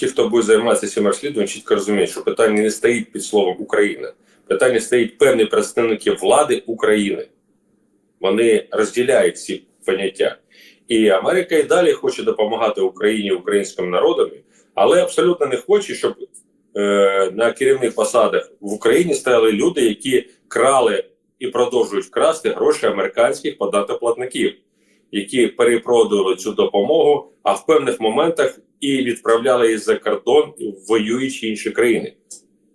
ті, хто буде займатися цим розслідуванням, чітко розуміють, що питання не стоїть під словом Україна. Питання стоїть певні представники влади України. Вони розділяють ці поняття. І Америка і далі хоче допомагати Україні українським народам, але абсолютно не хоче, щоб е, на керівних посадах в Україні стояли люди, які крали і продовжують красти гроші американських податкоплатників, які перепродували цю допомогу, а в певних моментах і відправляли її за кордон в воюючі інші країни.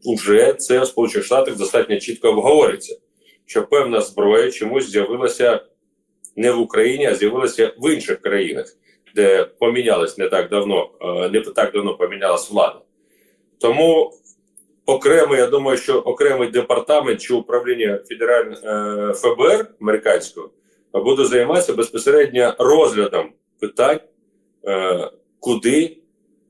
Уже це в Сполучених Штатах достатньо чітко обговорюється, що певна зброя чомусь з'явилася не в Україні, а з'явилася в інших країнах, де помінялась не так давно, е, не так давно помінялась влада. Тому окремо, я думаю, що окремий департамент чи управління федерального е, ФБР американського буде займатися безпосередньо розглядом питань, е, куди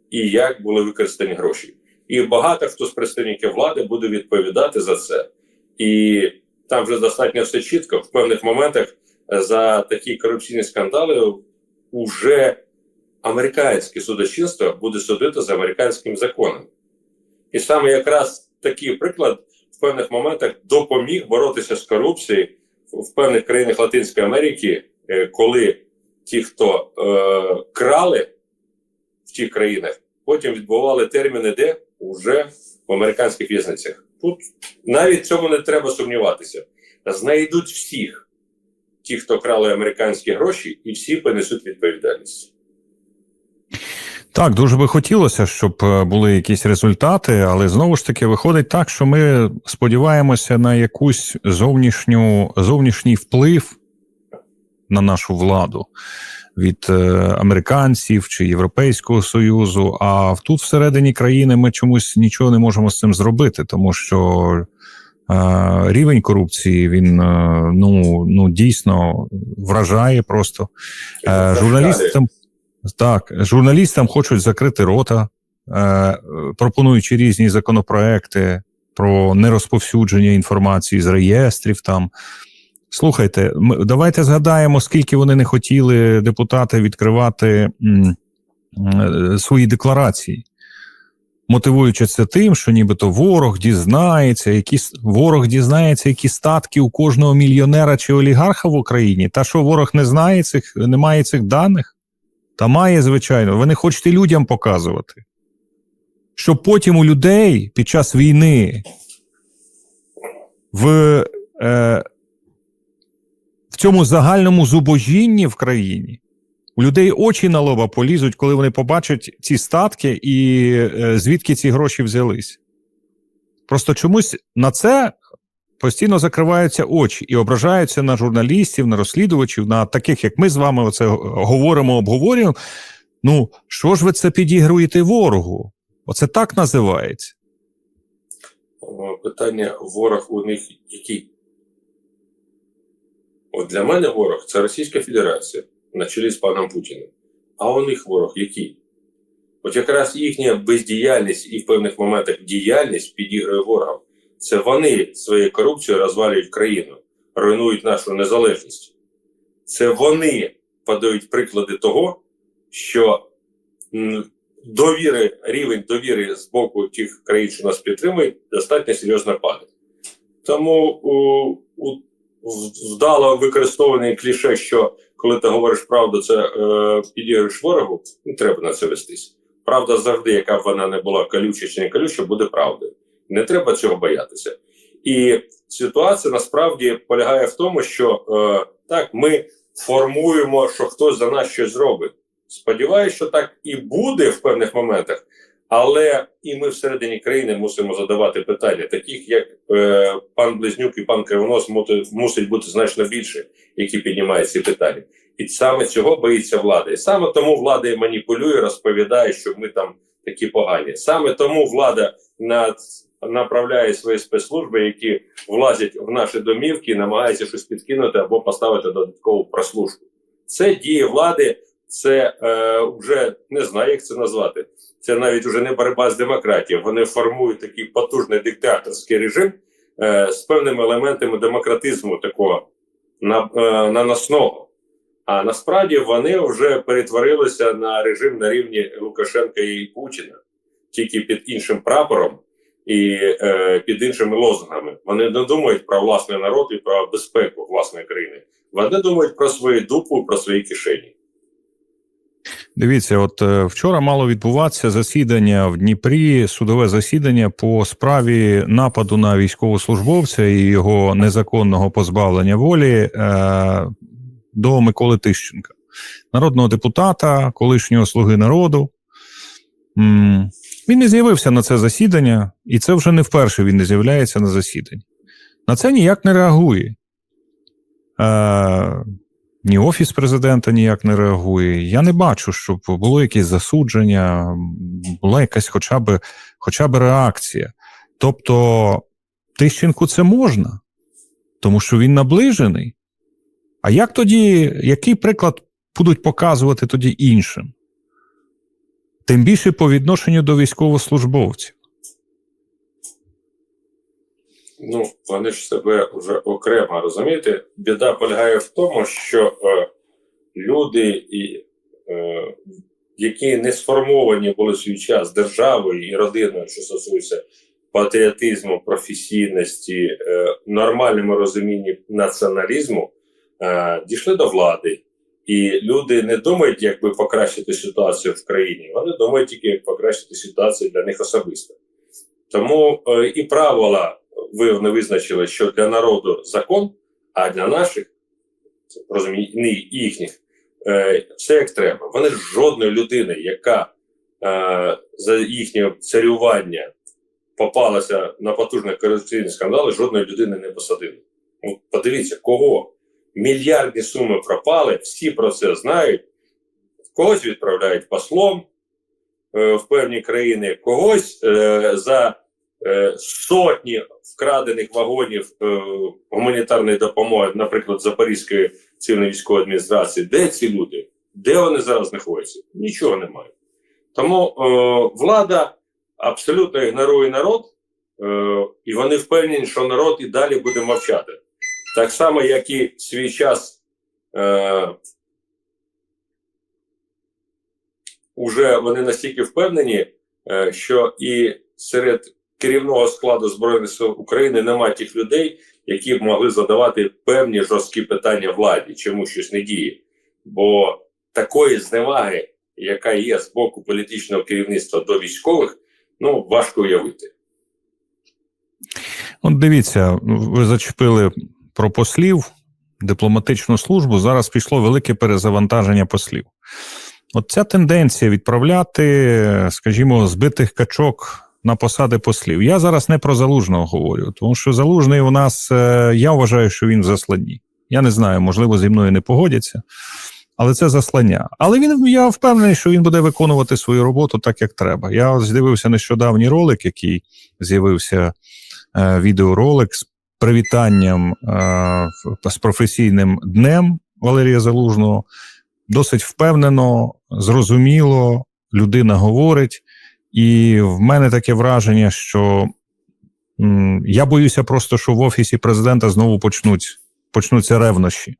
і як були використані гроші. І багато хто з представників влади буде відповідати за це. І там вже достатньо все чітко. В певних моментах за такі корупційні скандали вже американське судочинство буде судити за американським законом. І саме якраз такий приклад в певних моментах допоміг боротися з корупцією в певних країнах Латинської Америки, е, коли ті, хто е, крали в тих країнах, потім відбували терміни, де вже в американських в'язницях. Тут навіть цьому не треба сумніватися. Знайдуть всіх, ті, хто крали американські гроші, і всі понесуть відповідальність. Так, дуже би хотілося, щоб е, були якісь результати, але знову ж таки виходить так, що ми сподіваємося на якусь зовнішню зовнішній вплив на нашу владу від е, американців чи Європейського союзу. А тут всередині країни ми чомусь нічого не можемо з цим зробити, тому що е, рівень корупції він ну ну дійсно вражає просто журналістам. Так, журналістам хочуть закрити рота, е, пропонуючи різні законопроекти про нерозповсюдження інформації з реєстрів. Там слухайте, ми, давайте згадаємо, скільки вони не хотіли депутати відкривати е, свої декларації, мотивуючи це тим, що нібито ворог дізнається, які ворог дізнається, які статки у кожного мільйонера чи олігарха в Україні. Та що ворог не знає цих, не має цих даних. Та має, звичайно, ви не хочете людям показувати. Щоб потім у людей під час війни в е, в цьому загальному зубожінні в країні у людей очі на лоба полізуть, коли вони побачать ці статки і е, звідки ці гроші взялись. Просто чомусь на це постійно закриваються очі і ображаються на журналістів, на розслідувачів, на таких, як ми з вами оце говоримо, обговорюємо. Ну, що ж ви це підігруєте ворогу? Оце так називається. Питання ворог у них який? От для мене ворог це Російська Федерація на чолі з паном Путіним. А у них ворог який? От якраз їхня бездіяльність і в певних моментах діяльність підігрує ворогам. Це вони своєю корупцією розвалюють країну, руйнують нашу незалежність. Це вони подають приклади того, що довіри, рівень довіри з боку тих країн, що нас підтримують, достатньо серйозно падає. Тому у, у, вдало використоване кліше, що коли ти говориш правду, це е, підігруєш ворогу, не треба на це вестись. Правда завжди, яка б вона не була колюча чи не колюча, буде правдою. Не треба цього боятися. І ситуація насправді полягає в тому, що е, так ми формуємо, що хтось за нас щось зробить. Сподіваюся, що так і буде в певних моментах, але і ми всередині країни мусимо задавати питання, таких як е, пан Близнюк і пан Кривонос мусить бути значно більше, які піднімають ці питання. І саме цього боїться влада. І саме тому влада і маніпулює, розповідає, що ми там такі погані. Саме тому влада над направляє свої спецслужби, які влазять в наші домівки і намагаються щось підкинути або поставити додаткову прослушку. Це дії влади, це е, вже не знаю, як це назвати. Це навіть вже не боротьба з демократією. Вони формують такий потужний диктаторський режим е, з певними елементами демократизму такого на, е, наносного. А насправді вони вже перетворилися на режим на рівні Лукашенка і Путіна. тільки під іншим прапором і е, під іншими лозунгами. Вони не думають про власний народ і про безпеку власної країни. Вони думають про свою дупу, про свої кишені. Дивіться, от е, вчора мало відбуватися засідання в Дніпрі, судове засідання по справі нападу на військовослужбовця і його незаконного позбавлення волі е, до Миколи Тищенка, народного депутата, колишнього слуги народу. Він не з'явився на це засідання, і це вже не вперше він не з'являється на засіданні. На це ніяк не реагує. Е, ні офіс президента ніяк не реагує. Я не бачу, щоб було якесь засудження, була якась хоча б, хоча б реакція. Тобто, Тищенку це можна, тому що він наближений. А як тоді, який приклад будуть показувати тоді іншим? Тим більше по відношенню до військовослужбовців. Ну, вони ж себе вже окремо розумієте. Біда полягає в тому, що е, люди, і, е, які не сформовані були свій час державою і родиною, що стосується патріотизму, професійності, е, нормальному розумінні націоналізму, е, дійшли до влади. І люди не думають, як би покращити ситуацію в країні. Вони думають тільки, як покращити ситуацію для них особисто. Тому е, і правила ви не визначили, що для народу закон, а для наших, це розуміння їхніх, е, все як треба. Вони жодної людини, яка е, за їхнє царювання попалася на потужний корупційний скандал, жодної людини не посадили. От подивіться, кого мільярдні суми пропали, всі про це знають. Когось відправляють послом е, в певні країни, когось е, за е, сотні вкрадених вагонів е, гуманітарної допомоги, наприклад, Запорізької цивільної військової адміністрації. Де ці люди? Де вони зараз знаходяться? Нічого немає. Тому е, влада абсолютно ігнорує народ, е, і вони впевнені, що народ і далі буде мовчати. Так само, як і свій час е, уже вони настільки впевнені, е, що і серед керівного складу Збройних сил України немає тих людей, які б могли задавати певні жорсткі питання владі, чому щось не діє. Бо такої зневаги, яка є з боку політичного керівництва до військових, ну важко уявити. От дивіться, ви зачепили про послів, дипломатичну службу. Зараз пішло велике перезавантаження послів. От ця тенденція відправляти, скажімо, збитих качок на посади послів. Я зараз не про залужного говорю, тому що залужний у нас, е, я вважаю, що він в засланні. Я не знаю, можливо, зі мною не погодяться, але це заслання. Але він я впевнений, що він буде виконувати свою роботу так, як треба. Я ось дивився нещодавній ролик, який з'явився е, відеоролик з привітанням е, з професійним днем Валерія Залужного. Досить впевнено, зрозуміло, людина говорить. І в мене таке враження, що м, я боюся просто, що в офісі президента знову почнуть, почнуться ревнощі.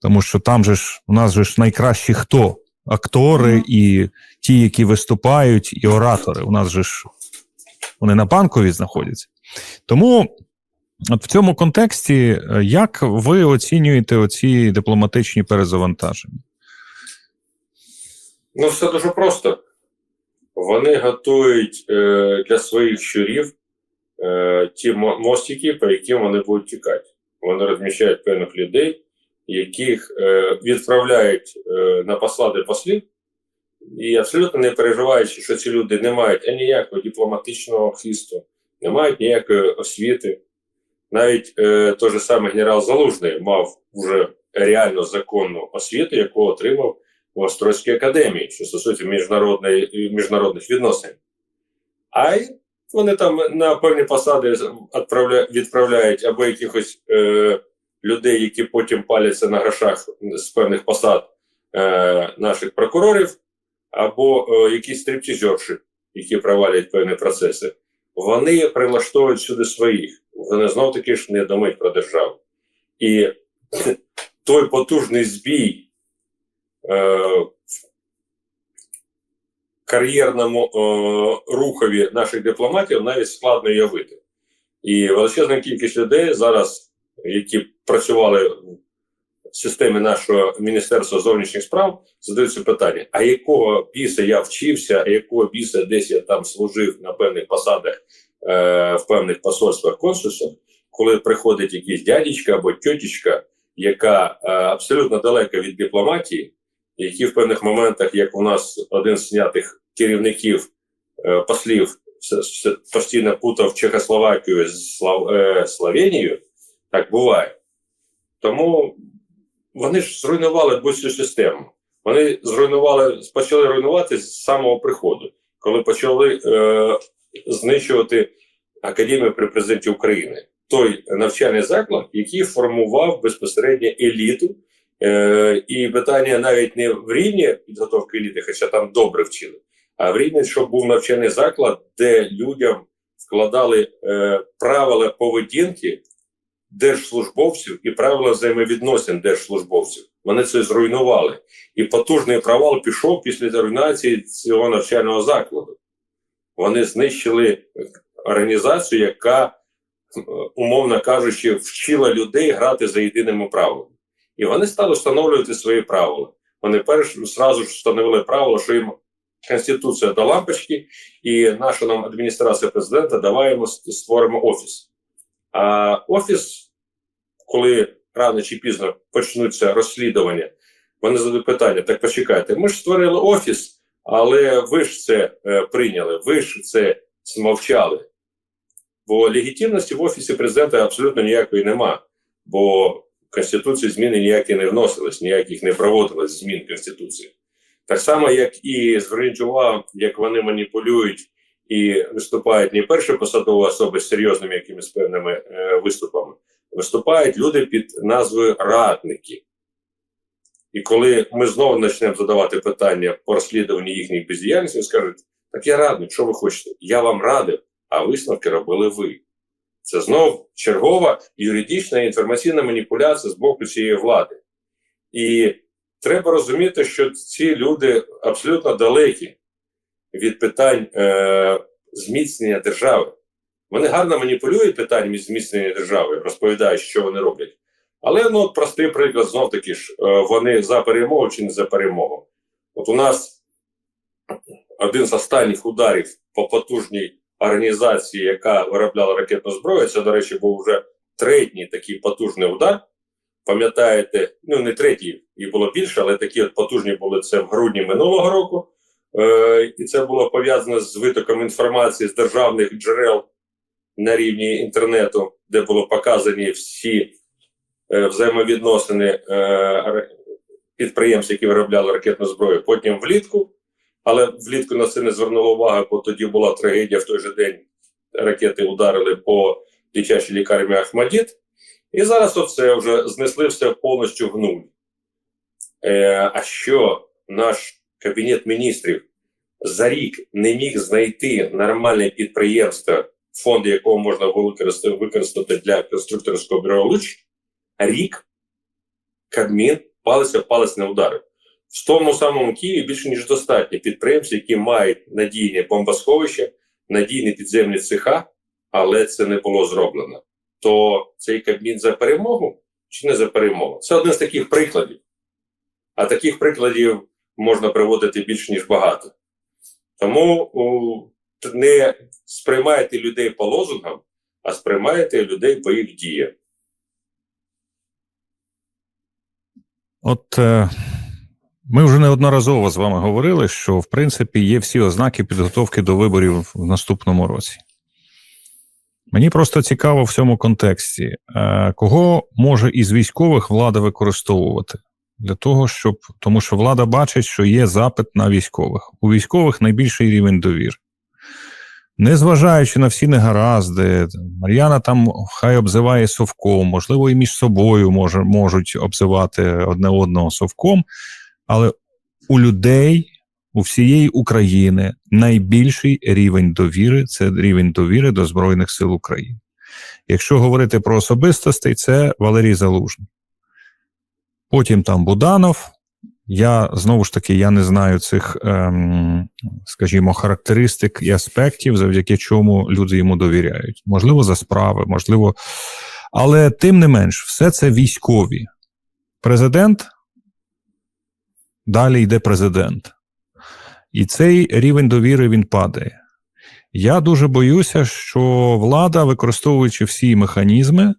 Тому що там же ж у нас же ж найкращі хто? Актори і ті, які виступають, і оратори. У нас же ж вони на банкові знаходяться. Тому от в цьому контексті, е, як ви оцінюєте оці дипломатичні перезавантаження? Ну, все дуже просто. Вони готують е, для своїх щурів е, ті мо- мостики, по яким вони будуть тікати. Вони розміщають певних людей, яких е, відправляють е, на посади послів, і абсолютно не переживаючи, що ці люди не мають ніякого дипломатичного хисту, не мають ніякої освіти. Навіть е, той же самий генерал Залужний мав вже реально законну освіту, яку отримав в Острозькій академії, що стосується міжнародної, міжнародних відносин. А й вони там на певні посади відправляють або якихось е, людей, які потім паляться на грошах з певних посад е, наших прокурорів, або е, якісь стриптізерші, які провалюють певні процеси. Вони прилаштовують сюди своїх. Вони знов таки ж не думають про державу. І той потужний збій е, кар'єрному е, рухові наших дипломатів навіть складно уявити. І величезна кількість людей зараз, які працювали системі нашого Міністерства зовнішніх справ, задаються питання: а якого біса я вчився, а якого біса десь я там служив на певних посадах е, в певних посольствах консульствах, коли приходить якийсь дядечка або тьотічка, яка е, абсолютно далека від дипломатії, які в певних моментах, як у нас один з знятих керівників е, послів постійно путав Чехословакію з Слав, е, Словенією, так буває. Тому вони ж зруйнували будь-цю систему. Вони зруйнували, почали руйнувати з самого приходу, коли почали е, знищувати Академію при президенті України. Той навчальний заклад, який формував безпосередньо еліту, е, і питання навіть не в рівні підготовки еліти, хоча там добре вчили, а в рівні, щоб був навчальний заклад, де людям вкладали е, правила поведінки держслужбовців і правила взаємовідносин держслужбовців. Вони це зруйнували. І потужний провал пішов після руйнації цього навчального закладу. Вони знищили організацію, яка, е, умовно кажучи, вчила людей грати за єдиними правилами. І вони стали встановлювати свої правила. Вони перш зразу ж встановили правило, що їм Конституція до лампочки, і наша нам адміністрація президента давай йому створимо офіс. А офіс, коли рано чи пізно почнуться розслідування, вони задають питання: так почекайте, ми ж створили офіс, але ви ж це е, прийняли, ви ж це змовчали. Бо легітимності в офісі президента абсолютно ніякої нема, бо в Конституції зміни ніякі не вносились, ніяких не проводилось змін Конституції. Так само, як і зверніть увагу, як вони маніпулюють і виступають не перші посадові особи з серйозними якимись певними е, виступами, виступають люди під назвою радники. І коли ми знову почнемо задавати питання по розслідуванню їхньої бездіяльності, скажуть: так я радник, що ви хочете? Я вам радив, а висновки робили ви. Це знов чергова юридична інформаційна маніпуляція з боку цієї влади. І треба розуміти, що ці люди абсолютно далекі від питань е, зміцнення держави. Вони гарно маніпулюють питаннями зміцнення держави, розповідають, що вони роблять. Але ну, простий приклад знов таки ж, е, вони за перемогу чи не за перемогу. От у нас один з останніх ударів по потужній організації, яка виробляла ракетну зброю, це, до речі, був вже третій такий потужний удар. Пам'ятаєте, ну не третій, їх було більше, але такі от потужні були це в грудні минулого року. Е, і це було пов'язано з витоком інформації з державних джерел на рівні інтернету, де було показані всі е, взаємовідносини е, підприємств, які виробляли ракетну зброю. Потім влітку, але влітку на це не звернуло увагу, бо тоді була трагедія в той же день. Ракети ударили по дитячій лікарні Ахмадіт. І зараз оце вже знесли все повністю в нуль. Е, а що наш кабінет міністрів за рік не міг знайти нормальне підприємство, фонд якого можна було використати, для конструкторського бюро Луч, рік Кабмін палиця палець не ударив. В тому самому Києві більше ніж достатньо підприємств, які мають надійні бомбосховища, надійні підземні цеха, але це не було зроблено. То цей Кабмін за перемогу чи не за перемогу? Це один з таких прикладів. А таких прикладів можна приводити більш ніж багато. Тому у, не сприймайте людей по лозунгам, а сприймайте людей по їх діям. От е, ми вже неодноразово з вами говорили, що в принципі є всі ознаки підготовки до виборів в наступному році. Мені просто цікаво в цьому контексті, е, кого може із військових влада використовувати для того, щоб тому, що влада бачить, що є запит на військових. У військових найбільший рівень довіри. Незважаючи на всі негаразди, Мар'яна там хай обзиває совком, можливо, і між собою може, можуть обзивати одне одного совком, але у людей, у всієї України найбільший рівень довіри це рівень довіри до Збройних сил України. Якщо говорити про особистостей, це Валерій Залужний. Потім там Буданов, Я знову ж таки я не знаю цих, ем, скажімо, характеристик і аспектів, завдяки чому люди йому довіряють. Можливо, за справи, можливо. Але тим не менш, все це військові. Президент далі йде президент. І цей рівень довіри він падає. Я дуже боюся, що влада, використовуючи всі механізми,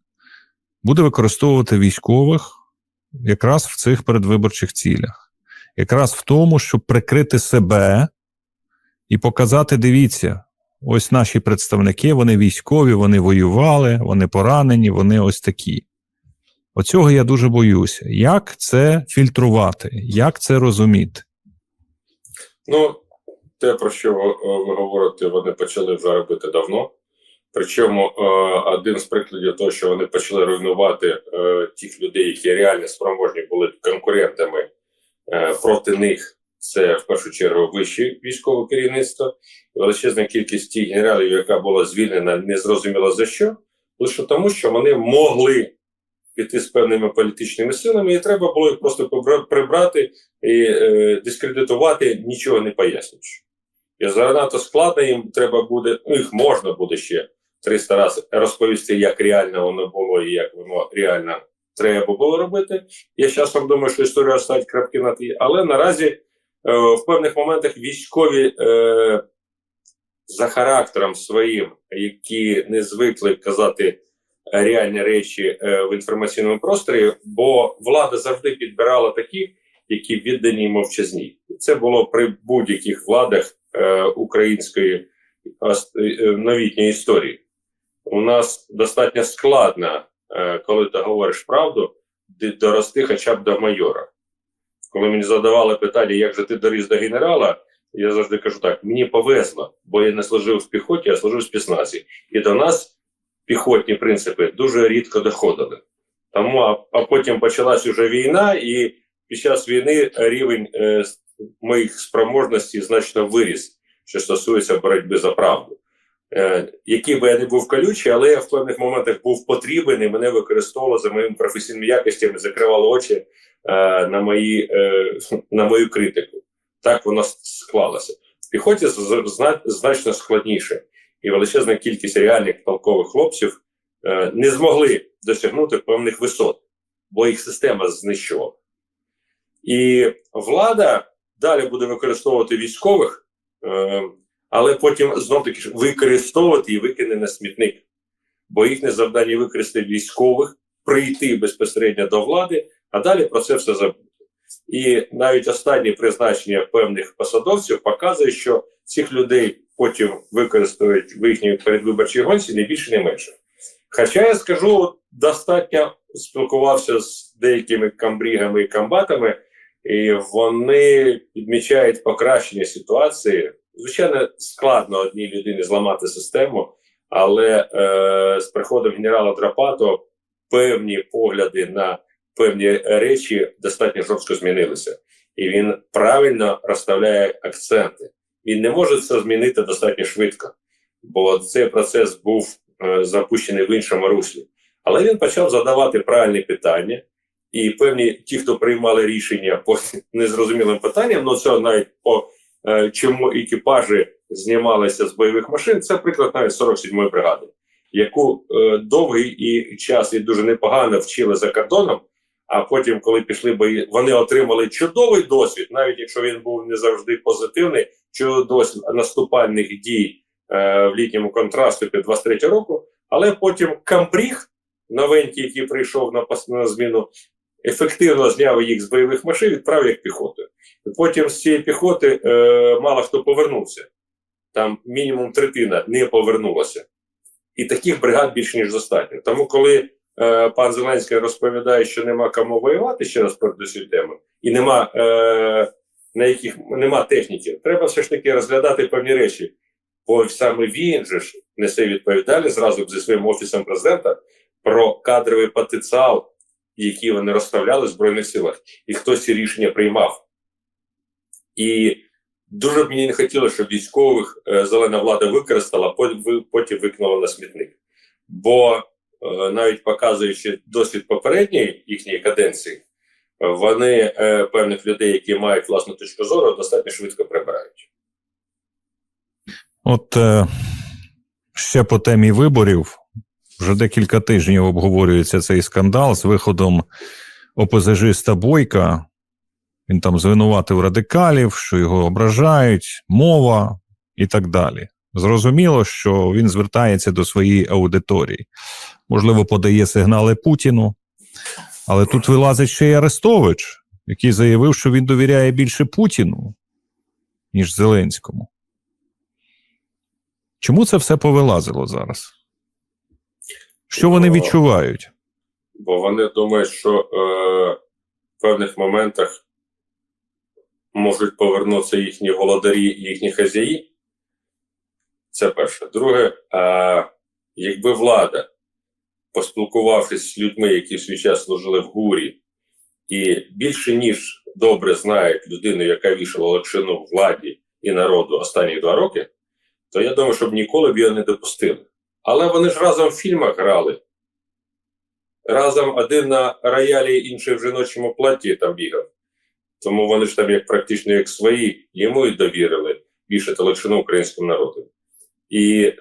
буде використовувати військових якраз в цих передвиборчих цілях, якраз в тому, щоб прикрити себе і показати: дивіться, ось наші представники, вони військові, вони воювали, вони поранені, вони ось такі. Оцього я дуже боюся. Як це фільтрувати? Як це розуміти? Ну, те, про що ви, говорите, вони почали вже робити давно. Причому е, один з прикладів того, що вони почали руйнувати е, тих людей, які реально спроможні були конкурентами е, проти них, це в першу чергу вище військове керівництво, і величезна кількість тих генералів, яка була звільнена, незрозуміло за що, лише тому, що вони могли піти з певними політичними силами, і треба було їх просто прибрати і дискредитувати, нічого не пояснюючи. І занадто складно їм треба буде, ну їх можна буде ще 300 разів розповісти, як реально воно було і як воно реально треба було робити. Я часом думаю, що історія ставить крапки на ті, але наразі е, в певних моментах військові е, за характером своїм, які не звикли казати реальні речі е, в інформаційному просторі, бо влада завжди підбирала такі, які віддані і мовчазні. Це було при будь-яких владах е, української е, новітньої історії. У нас достатньо складно, е, коли ти говориш правду, дорости хоча б до майора. Коли мені задавали питання, як же ти доріс до генерала, я завжди кажу так: мені повезло, бо я не служив в піхоті, а служив в спецназі. І до нас піхотні принципи дуже рідко доходили. Тому, а, а потім почалась уже війна, і під час війни рівень е, моїх спроможностей значно виріс, що стосується боротьби за правду. Е, який би я не був колючий, але я в певних моментах був потрібен і мене використовували за моїми професійними якостями, закривали очі е, на, мої, е, на мою критику. Так воно склалося. В піхоті значно складніше, і величезна кількість реальних толкових хлопців не змогли досягнути певних висот, бо їх система знищувала. І влада далі буде використовувати військових, але потім знов таки ж використовувати і викине на смітник. Бо їхнє завдання використати військових, прийти безпосередньо до влади, а далі про це все забути. І навіть останні призначення певних посадовців показує, що цих людей потім використовують в їхній передвиборчій гонці не більше, не менше. Хоча я скажу, достатньо спілкувався з деякими камбрігами і комбатами, і вони підмічають покращення ситуації. Звичайно, складно одній людині зламати систему, але е, з приходом генерала Драпато певні погляди на певні речі достатньо жорстко змінилися. І він правильно розставляє акценти. Він не може це змінити достатньо швидко, бо цей процес був е, запущений в іншому руслі. Але він почав задавати правильні питання, і певні ті, хто приймали рішення по незрозумілим питанням, ну це навіть по чому екіпажі знімалися з бойових машин, це приклад навіть 47-ї бригади, яку е, довгий і час і дуже непогано вчили за кордоном. А потім, коли пішли бої, вони отримали чудовий досвід, навіть якщо він був не завжди позитивний, чудовий досвід наступальних дій е, в літньому контрасту під 23 року. Але потім Камбріг, новенький, який прийшов на, на зміну, ефективно зняв їх з бойових машин, відправив як піхоту. І потім з цієї піхоти е, мало хто повернувся. Там мінімум третина не повернулася. І таких бригад більше ніж достатньо. Тому, коли е, пан Зеленський розповідає, що нема кому воювати, ще раз перед тему, і нема, е, на яких нема техніки, треба все ж таки розглядати певні речі. Бо саме він же ж несе відповідальність зразу зі своїм офісом президента про кадровий потенціал, який вони розставляли в Збройних силах, і хто ці рішення приймав. І дуже б мені не хотілося, щоб військових е, зелена влада використала, потім, ви- викинула на смітник. Бо е, навіть показуючи досвід попередньої їхньої каденції, вони е, певних людей, які мають власну точку зору, достатньо швидко прибирають. От ще по темі виборів вже декілька тижнів обговорюється цей скандал з виходом ОПЗЖиста Бойка. Він там звинуватив радикалів, що його ображають, мова і так далі. Зрозуміло, що він звертається до своєї аудиторії. Можливо, подає сигнали Путіну. Але тут вилазить ще й Арестович, який заявив, що він довіряє більше Путіну, ніж Зеленському. Чому це все повилазило зараз? Що вони відчувають? Бо вони думають, що е, в певних моментах можуть повернутися їхні володарі, їхні хазяї. Це перше. Друге, е, якби влада, поспілкувавшись з людьми, які в свій час служили в гурі, і більше ніж добре знають людину, яка вішала лакшину владі і народу останні два роки, то я думаю, щоб ніколи б його не допустили. Але вони ж разом в фільмах грали. Разом один на роялі, інший в жіночому платі там бігав. Тому вони ж там як практично як свої, йому і довірили вішати лакшину українському народу. І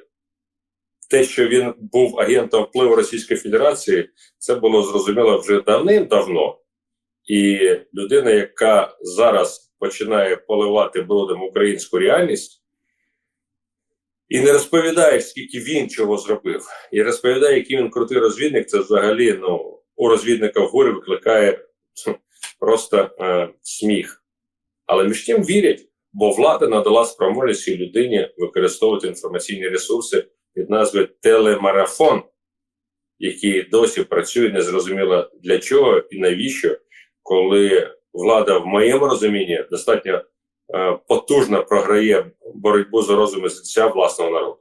те, що він був агентом впливу Російської Федерації, це було зрозуміло вже давним-давно. І людина, яка зараз починає поливати брудом українську реальність, і не розповідає, скільки він чого зробив, і розповідає, який він крутий розвідник, це взагалі ну, у розвідника в горі викликає просто е, сміх. Але між тим вірять, бо влада надала спроможність людині використовувати інформаційні ресурси під назвою телемарафон, який досі працює незрозуміло для чого і навіщо, коли влада, в моєму розумінні, достатньо потужно програє боротьбу за розум і життя власного народу.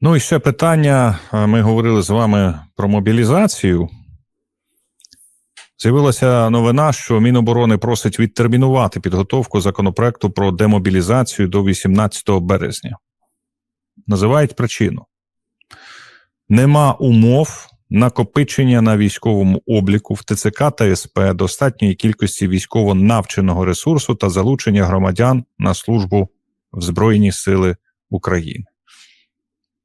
Ну і ще питання. е, Ми говорили з вами про мобілізацію. З'явилася новина, що Міноборони просить відтермінувати підготовку законопроекту про демобілізацію до 18 березня. Називають причину: нема умов накопичення на військовому обліку в ТЦК та СП достатньої кількості військово навченого ресурсу та залучення громадян на службу в Збройні Сили України.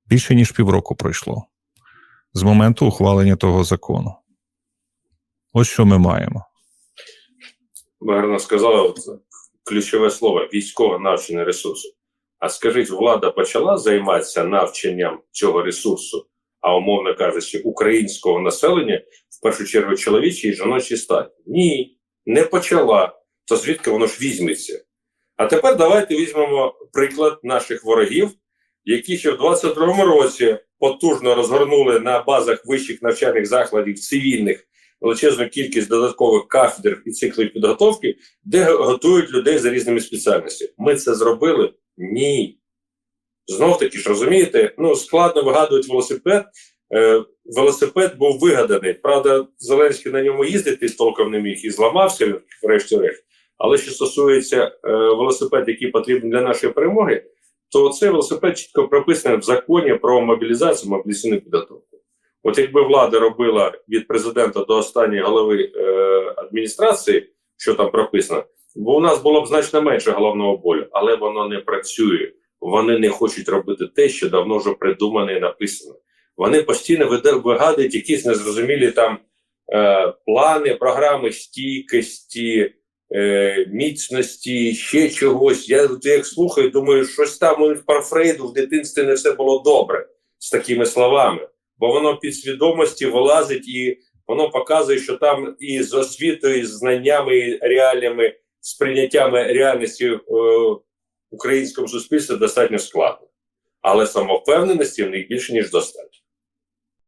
Більше ніж півроку пройшло з моменту ухвалення того закону. Ось що ми маємо. Ви гарно сказали ключове слово військово навчений ресурс. А скажіть, влада почала займатися навчанням цього ресурсу, а умовно кажучи, українського населення, в першу чергу чоловічій і жіночій статі? Ні, не почала. То звідки воно ж візьметься? А тепер давайте візьмемо приклад наших ворогів, які ще в 22-му році потужно розгорнули на базах вищих навчальних закладів цивільних величезну кількість додаткових кафедр і циклів підготовки, де готують людей за різними спеціальностями. Ми це зробили? Ні. Знов таки ж розумієте, ну складно вигадувати велосипед. Е, велосипед був вигаданий. Правда, Зеленський на ньому їздити толком не міг і зламався, врешті-решт. Але що стосується е, велосипед, який потрібен для нашої перемоги, то цей велосипед чітко прописаний в законі про мобілізацію, мобілізаційну підготовку. От якби влада робила від президента до останньої голови е, адміністрації, що там прописано, бо у нас було б значно менше головного болю, але воно не працює. Вони не хочуть робити те, що давно вже придумано і написано. Вони постійно вигадують якісь незрозумілі там е, плани, програми стійкості, е, міцності, ще чогось. Я як слухаю, думаю, щось там у про Фрейду в дитинстві не все було добре з такими словами бо воно під свідомості вилазить і воно показує, що там і з освітою, і з знаннями, і реальними сприйняттями реальності е, українському суспільстві достатньо складно. Але самовпевненості в них більше ніж достатньо.